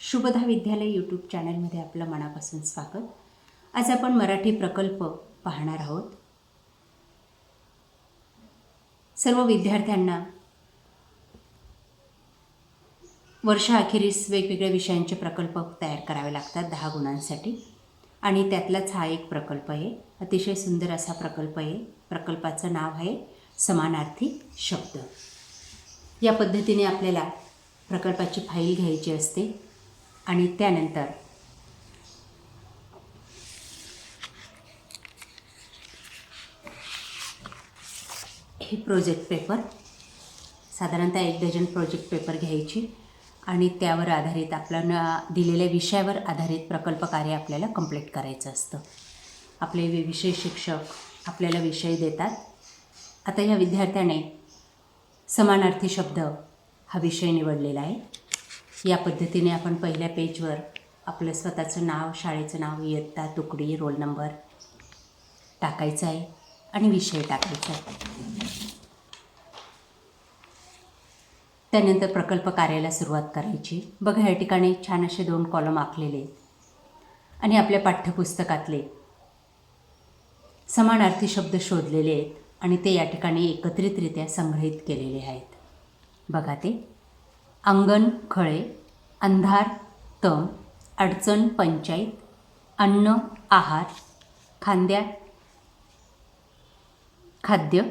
शुभदा विद्यालय यूट्यूब चॅनलमध्ये आपलं मनापासून स्वागत. आज आपण मराठी प्रकल्प पाहणार आहोत. सर्व विद्यार्थ्यांना वर्षाअखेरीस वेगवेगळ्या विषयांचे प्रकल्प तयार करावे लागतात दहा गुणांसाठी. आणि त्यातलाच हा एक प्रकल्प आहे. अतिशय सुंदर असा प्रकल्प आहे. प्रकल्पाचं नाव आहे समानार्थी शब्द. या पद्धतीने आपल्याला प्रकल्पाची फाईल घ्यायची असते. आणि त्यानंतर हे प्रोजेक्ट पेपर साधारणतः एक डझन प्रोजेक्ट पेपर घ्यायची आणि त्यावर आधारित आपल्या न दिलेल्या विषयावर आधारित प्रकल्प कार्य आपल्याला कंप्लीट करायचं असतं. आपले विषय शिक्षक आपल्याला विषय देतात. आता या विद्यार्थ्याने समानार्थी शब्द हा विषय निवडलेला आहे. या पद्धतीने आपण पहिल्या पेजवर आपलं स्वतःचं नाव शाळेचं नाव इयत्ता तुकडी रोल नंबर टाकायचं आहे आणि विषय टाकायचा आहे. त्यानंतर प्रकल्प कार्याला सुरुवात करायची. बघा या ठिकाणी छान असे दोन कॉलम आखलेले आहेत. आणि आपल्या पाठ्यपुस्तकातले समानार्थी शब्द शोधलेले आहेत आणि ते या ठिकाणी एकत्रितरित्या संग्रहित केलेले आहेत. बघा ते. अंगण खळे अंधार तम अडचण पंचायत अन्न आहार खांद्या खाद्य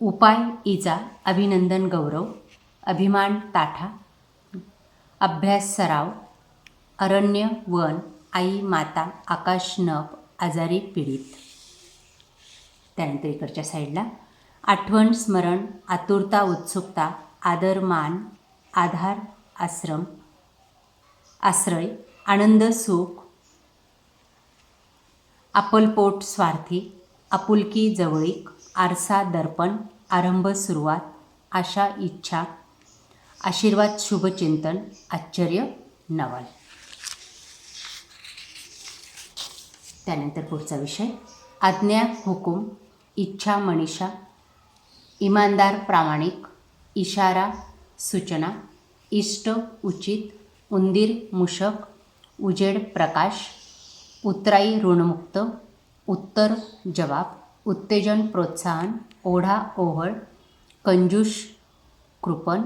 उपाय इजा अभिनंदन गौरव अभिमान ताठा अभ्यास सराव अरण्य वन आई माता आकाश नभ आजारी पीडित. त्यानंतर इकडच्या साईडला आठवण स्मरण आतुरता उत्सुकता आदर मान आधार आश्रम आश्रय आनंद सुख आपलपोट स्वार्थी आपुलकी जवळीक आरसा दर्पण आरंभ सुरुवात आशा इच्छा आशीर्वाद शुभचिंतन आश्चर्य नवल. त्यानंतर पुढचा विषय. आज्ञा हुकूम इच्छा मनीषा इमानदार प्रामाणिक इशारा सूचना इष्ट उचित उंदीर मूषक उजेड प्रकाश उतराई ऋणमुक्त उत्तर जवाब उत्तेजन प्रोत्साहन ओढा ओहळ कंजूष कृपण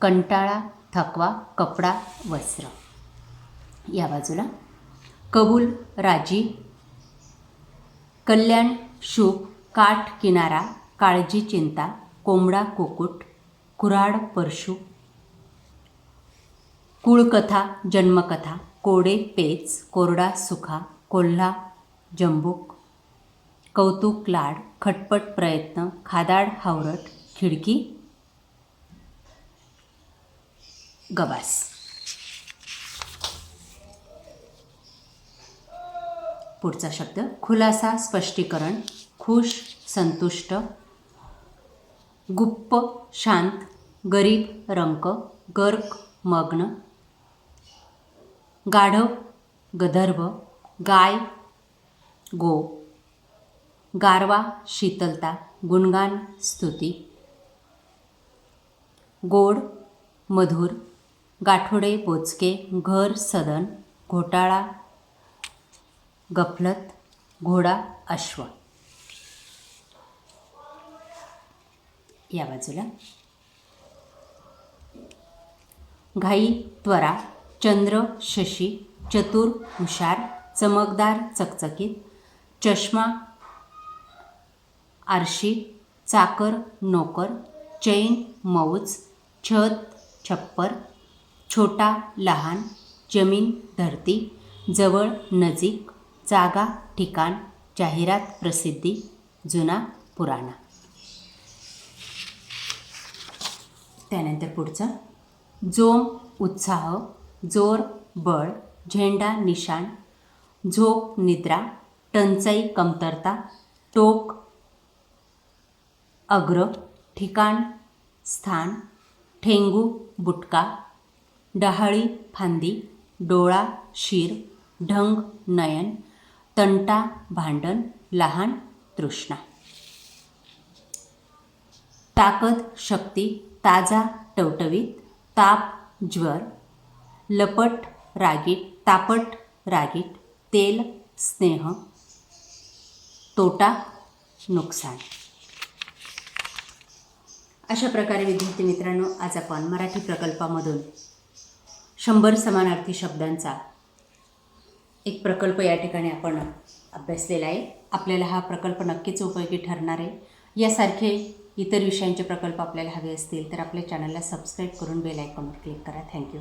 कंटाळा थकवा कपडा वस्त्र. या बाजूला. कबूल राजी. कल्याण शुभ. काठ किनारा. काळजी चिंता. कोंबडा कुकुट. कुराड परशु कुळकथा जन्मकथा कोडे पेच कोरडा सुखा कोल्हा जंबूक कौतुक लाड खटपट प्रयत्न खादाड हावरट खिडकी गवास. पुढचा शब्द खुलासा स्पष्टीकरण खुश संतुष्ट गुप्प शांत गरीब रंक गर्क मग्न. गाढव गधर्भ गाय गो. गारवा शीतलता गुणगान स्तुती. गोड मधुर गाठोडे बोचके घर सदन घोटाळा गफलत घोडा अश्व. या बाजूला. घाई त्वरा चंद्र शशी चतुर हुशार चमकदार चकचकीत चष्मा आरशी चाकर नोकर चैन मौज छत छप्पर छोटा लहान जमीन धरती जवळ नजीक जागा ठिकाण जाहिरात प्रसिद्धी जुना पुराणा. त्यानंतर पुढचं. जोम उत्साह जोर बळ झेंडा निशाण झोप निद्रा टंचाई कमतरता टोक अग्र ठिकाण स्थान ठेंगू बुटका डहाळी फांदी डोळा शिर ढंग नयन तंटा भांडण लहान तृष्णा. ताकद शक्ती ताजा टवटवीत ताप ज्वर लपट रागीट तापट रागीट तेल स्नेह तोटा नुकसान. अशा प्रकारे विद्यार्थी मित्रांनो आज आपण मराठी प्रकल्पामधून शंभर समानार्थी शब्दांचा एक प्रकल्प या ठिकाणी आपण अभ्यासलेला आहे. आपल्याला हा प्रकल्प नक्कीच उपयोगी ठरणार आहे. यासारखे इतर विषयांचे प्रकल्प आपल्याला हवे असतील तर आपल्या चॅनलला सबस्क्राईब करून बेल आयकॉनवर क्लिक करा. थँक्यू.